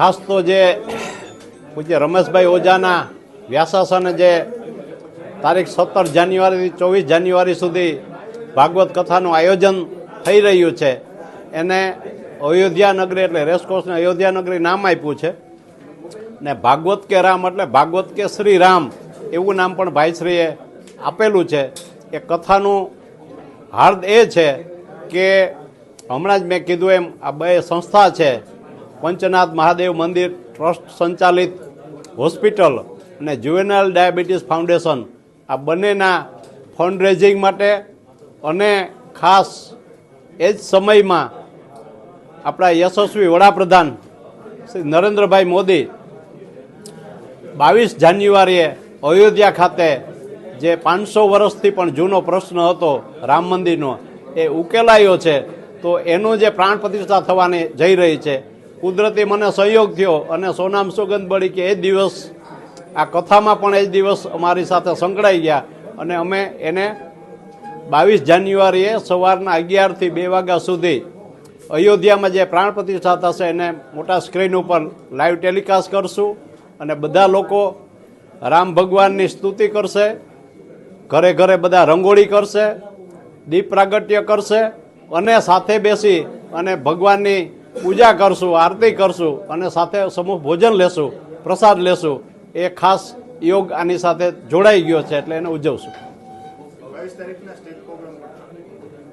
ખાસ તો જે પૂજ્ય રમેશભાઈ ઓઝાના વ્યાસાસને જે તારીખ સત્તર જાન્યુઆરીથી ચોવીસ જાન્યુઆરી સુધી ભાગવત કથાનું આયોજન થઈ રહ્યું છે. એને અયોધ્યા નગરી એટલે રેસકોર્સને અયોધ્યા નગરી નામ આપ્યું છે. ને ભાગવત કે રામ એટલે ભાગવત કે શ્રી રામ એવું નામ પણ ભાઈશ્રીએ આપેલું છે. એ કથાનું હાર્દ એ છે કે હમણાં જ મેં કીધું એમ આ બે સંસ્થા છે પંચનાથ મહાદેવ મંદિર ટ્રસ્ટ સંચાલિત હોસ્પિટલ અને જુવેનાઇલ ડાયાબિટીસ ફાઉન્ડેશન. આ બંનેના ફંડ રેઝિંગ માટે અને ખાસ એ જ સમયમાં આપણા યશસ્વી વડાપ્રધાન શ્રી નરેન્દ્રભાઈ મોદી બાવીસ જાન્યુઆરીએ અયોધ્યા ખાતે જે પાંચસો વર્ષથી પણ જૂનો પ્રશ્ન હતો રામ મંદિરનો, એ ઉકેલાયો છે. તો એનું જે પ્રાણ પ્રતિષ્ઠા થવાની જઈ રહી છે કુદરતી મને સહયોગ થયો અને સોનામ સુગંધ બળી કે એ દિવસ, આ કથામાં પણ એ દિવસ અમારી સાથે સંકળાઈ ગયા. અને અમે એને બાવીસ જાન્યુઆરીએ સવારના અગિયારથી બે વાગ્યા સુધી અયોધ્યામાં જે પ્રાણ પ્રતિષ્ઠા થશે એને મોટા સ્ક્રીન ઉપર લાઈવ ટેલિકાસ્ટ કરશું અને બધા લોકો રામ ભગવાનની સ્તુતિ કરશે, ઘરે ઘરે બધા રંગોળી કરશે, દીપ પ્રાગટ્ય કરશે અને સાથે બેસી અને ભગવાનની પૂજા કરશું આરતી કરશું અને સાથે સમૂહ ભોજન લેશું પ્રસાદ લેશું. એ ખાસ યોગ આની સાથે જોડાઈ ગયો છે એટલે એને ઉજવશું.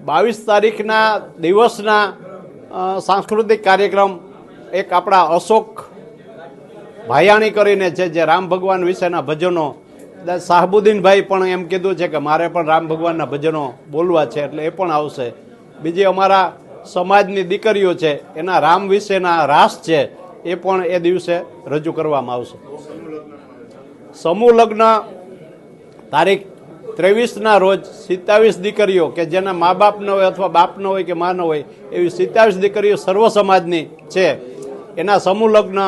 બાવીસ તારીખના દિવસના સાંસ્કૃતિક કાર્યક્રમ એક આપણા અશોક ભાયાણી કરીને છે જે રામ ભગવાન વિશેના ભજનો શાહબુદ્દીનભાઈ પણ એમ કીધું છે કે મારે પણ રામ ભગવાનના ભજનો બોલવા છે એટલે એ પણ આવશે. બીજી અમારા સમાજની દીકરીઓ છે, એના રામ વિશેના રાસ છે, એ પણ એ દિવસે રજૂ કરવામાં આવશે. સમૂહ લગ્ન તારીખ ત્રેવીસના રોજ સિત્તાવીસ દીકરીઓ કે જેના મા બાપનો હોય અથવા બાપનો હોય કે મા ન હોય, એવી સિત્તાવીસ દીકરીઓ સર્વ સમાજની છે. એના સમૂહ લગ્ન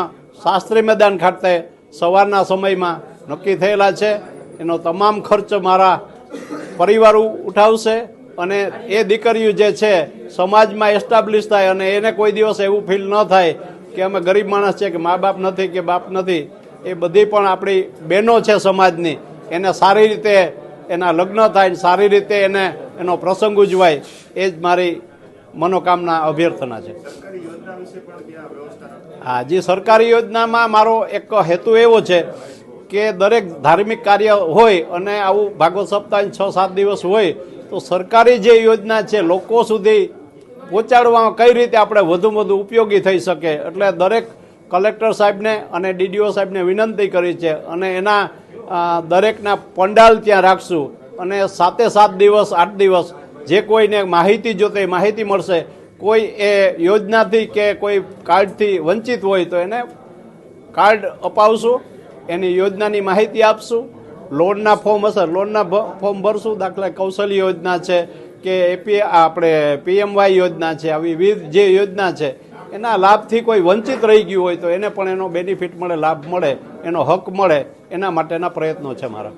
શાસ્ત્રી મેદાન ખાતે સવારના સમયમાં નક્કી થયેલા છે. એનો તમામ ખર્ચ મારા પરિવાર ઉઠાવશે. અને એ દીકરીઓ જે છે, સમાજમાં એસ્ટાબ્લિશ થાય અને એને કોઈ દિવસ એવું ફીલ ન થાય કે અમે ગરીબ માણસ છે, કે મા બાપ નથી, કે બાપ નથી, એ બધી પણ આપણી બહેનો છે સમાજની, એને સારી રીતે એના લગ્ન થાય સારી રીતે એને, એનો પ્રસંગ ઉજવાય, એ જ મારી મનોકામના અભ્યર્થના છે. હા, જે સરકારી યોજનામાં મારો એક હેતુ એવો છે કે દરેક ધાર્મિક કાર્ય હોય અને આવું ભાગવત સપ્તાહ છ સાત દિવસ હોય તો સરકારી જે યોજના છે, લોકો સુધી પહોંચાડવામાં કઈ રીતે આપણે વધુમાં વધુ ઉપયોગી થઈ શકે? એટલે દરેક કલેક્ટર સાહેબને અને ડીડીઓ સાહેબને વિનંતી કરી છે અને એના દરેકના પંડાલ ત્યાં રાખશું. અને સાતે સાત દિવસ, આઠ દિવસ, જે કોઈને માહિતી જોતે માહિતી મળશે, કોઈ એ યોજનાથી કે કોઈ કાર્ડથી વંચિત હોય તો એને કાર્ડ અપાવશું, એની યોજનાની માહિતી આપશું લોનના ફોર્મ હશે. લોનના ફોર્મ ભરશું. દાખલા કૌશલ્ય યોજના છે કે એપી, આપણે પીએમવાય યોજના છે. આવી વિવિધ જે યોજના છે, એના લાભથી કોઈ વંચિત રહી ગયું હોય તો એને પણ એનો બેનિફિટ મળે, લાભ મળે, એનો હક મળે, એના માટેના પ્રયત્નો છે મારા.